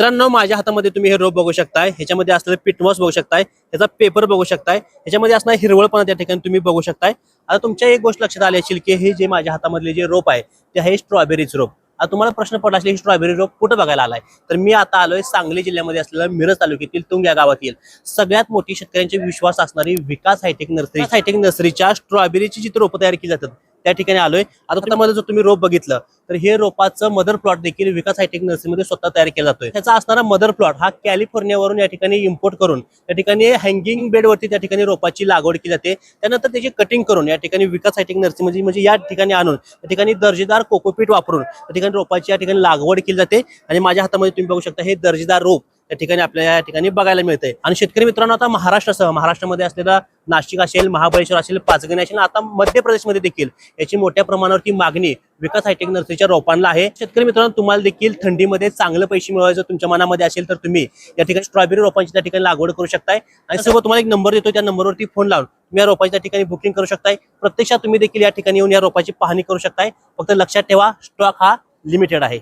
मित्रांनो माझ्या हातामध्ये तुम्ही हे रोप बघू शकताय. ह्याच्यामध्ये असलेलं पिटमॉस बघू शकताय. ह्याचा पेपर बघू शकताय. ह्याच्यामध्ये असणार हिरवळपणा त्या ठिकाणी तुम्ही बघू शकताय. आता तुमच्या एक गोष्ट लक्षात आली असेल की हे जे माझ्या हातामधले जे रोप आहे ते आहे स्ट्रॉबेरीच रोप आता तुम्हाला प्रश्न पडला असेल स्ट्रॉबेरी रोप कुठं बघायला आलाय? तर मी आता आलोय सांगली जिल्ह्यामध्ये असलेलं मिरज तालुक्यातील तुंग या गावातील सगळ्यात मोठी शेतकऱ्यांचे विश्वास असणारी विकास हायटेक नर्सरी हायटेक नर्सरीच्या स्ट्रॉबेरीची जिथे रोपं तयार केली जातात त्या ठिकाणी आलोय. आता त्यामध्ये जर तुम्ही रोप बघितलं तर हे रोपाचं मदर प्लॉट देखील विकास हायटेक नर्सरीमध्ये स्वतः तयार केला जातोय. त्याचा असणारा मदर प्लॉट हा कॅलिफोर्नियावरून या ठिकाणी इम्पोर्ट करून त्या ठिकाणी हँगिंग बेडवरती त्या ठिकाणी रोपाची लागवड केली जाते. त्यानंतर त्याची कटिंग करून या ठिकाणी विकास हायटेक नर्सरी म्हणजे म्हणजे या ठिकाणी आणून त्या ठिकाणी दर्जेदार कोकोपीट वापरून त्या ठिकाणी रोपाची या ठिकाणी लागवड केली जाते. आणि माझ्या हातामध्ये तुम्ही बघू शकता हे दर्जेदार रोप त्या ठिकाणी आपल्याला या ठिकाणी बघायला मिळतंय. आणि शेतकरी मित्रांनो आता महाराष्ट्रासह महाराष्ट्रामध्ये असलेला नाशिक असेल महाबळेश्वर असेल पाचगणी असेल आता मध्य प्रदेशमध्ये देखील याची मोठ्या प्रमाणावरती मागणी विकास हायटेक नर्सरीच्या रोपांना आहे. शेतकरी मित्रांनो तुम्हाला देखील थंडीमध्ये चांगले पैसे मिळवायचं तुमच्या मनामध्ये असेल तर तुम्ही या ठिकाणी स्ट्रॉबेरी रोपांची त्या ठिकाणी लागवड करू शकताय. आणि सोबत तुम्हाला एक नंबर देतो त्या नंबरवरती फोन लावून तुम्ही या रोपाची त्या ठिकाणी बुकिंग करू शकताय. प्रत्यक्षात तुम्ही देखील या ठिकाणी येऊन या रोपाची पाहणी करू शकताय. फक्त लक्षात ठेवा स्टॉक हा लिमिटेड आहे.